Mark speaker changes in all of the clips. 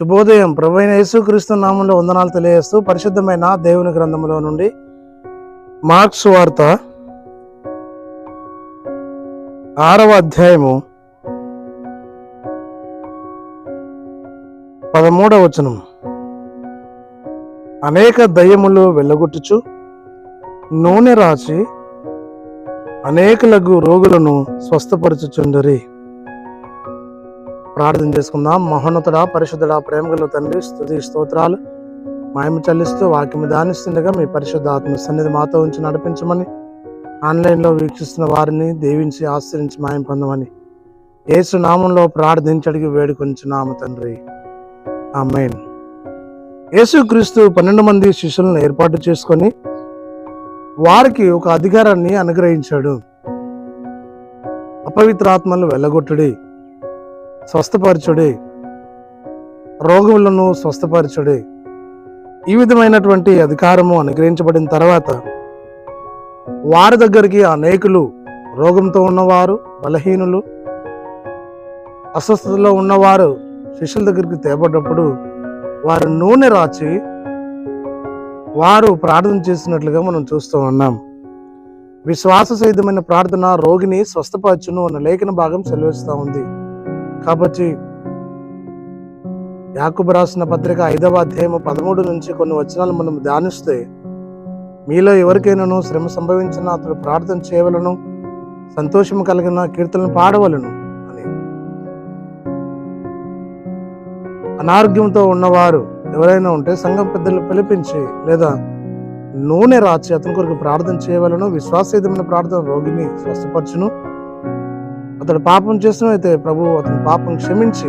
Speaker 1: శుభోదయం. ప్రభు యేసుక్రీస్తు నామంలో వందనాలు తెలియజేస్తూ పరిశుద్ధమైన దేవుని గ్రంథంలో నుండి మార్క్స్ వార్త ఆరవ అధ్యాయము పదమూడవ వచనం. అనేక దయ్యములు వెళ్ళగొట్టుచు నూనె రాచి అనేకులకు రోగులను స్వస్థపరచుచుండరి. ప్రార్థన చేసుకుందాం. మహోన్నతుడా పరిశుద్ధుడా ప్రేమగల తండ్రి స్థుతి స్తోత్రాలు మాయము చెల్లిస్తూ వాక్యం ధ్యానిస్తుండగా మీ పరిశుద్ధ ఆత్మ సన్నిధి మాతో ఉంచి నడిపించమని ఆన్లైన్లో వీక్షిస్తున్న వారిని దీవించి ఆశ్రయించి మాయం పొందమని యేసు నామంలో ప్రార్థించడికి వేడుకొంచున్నాము తండ్రి. ఆమెన్. యేసుక్రీస్తు పన్నెండు మంది శిష్యులను ఏర్పాటు చేసుకొని వారికి ఒక అధికారాన్ని అనుగ్రహించాడు. అపవిత్రాత్మలు వెళ్ళగొట్టుడి. స్వస్థపరచుడి. రోగములను స్వస్థపరచుడి. ఈ విధమైనటువంటి అధికారము అనుగ్రహించబడిన తర్వాత వారి దగ్గరికి అనేకులు రోగంతో ఉన్నవారు బలహీనులు అస్వస్థతలో ఉన్నవారు శిష్యుల దగ్గరికి తేపడ్డప్పుడు వారు నూనె రాచి వారు ప్రార్థన చేసినట్లుగా మనం చూస్తూ ఉన్నాం. విశ్వాస సహితమైన ప్రార్థన రోగిని స్వస్థపరచును అన్న లేఖన భాగం సెలవిస్తూ ఉంది. కాబట్టి యాకుబు రాసిన పత్రిక ఐదవ అధ్యాయము పదమూడు నుంచి కొన్ని వచనాలు మనం ధ్యానిస్తే మీలో ఎవరికైనాను శ్రమ సంభవించిన అతడు ప్రార్థన చేయవలను సంతోషం కలిగిన కీర్తనలు పాడవలను అని. అనారోగ్యంతో ఉన్నవారు ఎవరైనా ఉంటే సంఘం పెద్దలు పిలిపించి లేదా నూనె రాచి అతని కొరకు ప్రార్థన చేయవలను విశ్వాసయుతమైన ప్రార్థన రోగిని స్వస్థపరచును. అతడు పాపం చేసినైతే ప్రభు అతని పాపం క్షమించి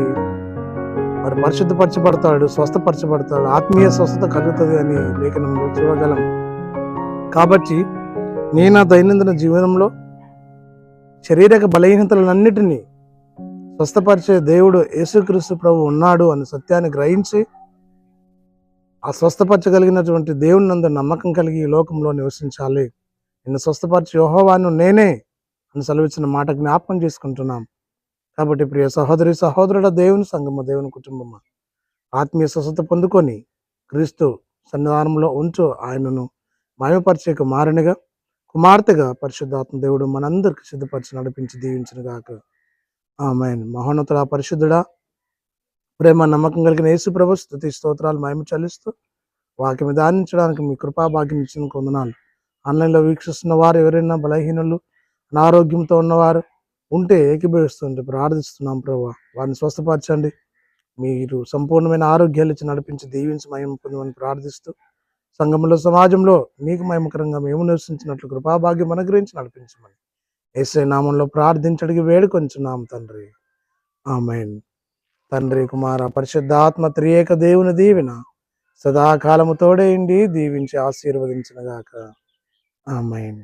Speaker 1: మరి పరిశుద్ధపరచబడతాడు స్వస్థపరచబడతాడు ఆత్మీయ స్వస్థత కలుగుతుంది అని లేఖనంలో చూడగలం. కాబట్టి నేను నా దైనందిన జీవనంలో శరీరక బలహీనతలన్నిటినీ స్వస్థపరిచే దేవుడు యేసుక్రీస్తు ప్రభు ఉన్నాడు అని సత్యాన్ని గ్రహించి ఆ స్వస్థపరచగలిగినటువంటి దేవుని నందు నమ్మకం కలిగి ఈ లోకంలో నివసించాలి. నిన్ను స్వస్థపరిచే యోహోవాను నేనే అని సెలవిచ్చిన మాట జ్ఞాపకం చేసుకుంటున్నాం. కాబట్టి ప్రియ సహోదరి సహోదరుడ దేవుని సంగమ దేవుని కుటుంబం ఆత్మీయ స్వస్థత పొందుకొని క్రీస్తు సన్నిధానంలో ఉంచు ఆయనను మయమపరిచే కుమారునిగా కుమార్తెగా పరిశుద్ధాత్మ దేవుడు మనందరికి సిద్ధపరిచి నడిపించి దీవించిన గాక. ఆమె మహోన్నతుడ పరిశుద్ధుడా ప్రేమ నమ్మకం కలిగిన యేసు ప్రభు స్థుతి స్తోత్రాలు మహిమ చెల్లిస్తూ వాక్యం దానించడానికి మీ కృపా భాగ్యం ఇచ్చిన కొందనాలు. ఆన్లైన్లో వీక్షిస్తున్న వారు ఎవరైనా బలహీనులు అనారోగ్యంతో ఉన్నవారు ఉంటే ఏకీభవిస్తుంటే ప్రార్థిస్తున్నాం ప్రభా. వారిని స్వస్థపరచండి. మీరు సంపూర్ణమైన ఆరోగ్యాలు ఇచ్చి నడిపించి దీవించి మహిమ పొందమని ప్రార్థిస్తూ సంఘంలో సమాజంలో మీకు మహిమకరంగా మేము నివసించినట్లు కృపాభాగ్యం అనుగ్రహించి నడిపించమని ఏసై నామంలో ప్రార్థించడికి వేడుకొంచున్నాం తండ్రి. ఆమెన్. తండ్రి కుమార పరిశుద్ధాత్మ త్రియేక దేవుని దీవిన సదాకాలము తోడేయండి దీవించి ఆశీర్వదించినగాక. ఆమెన్.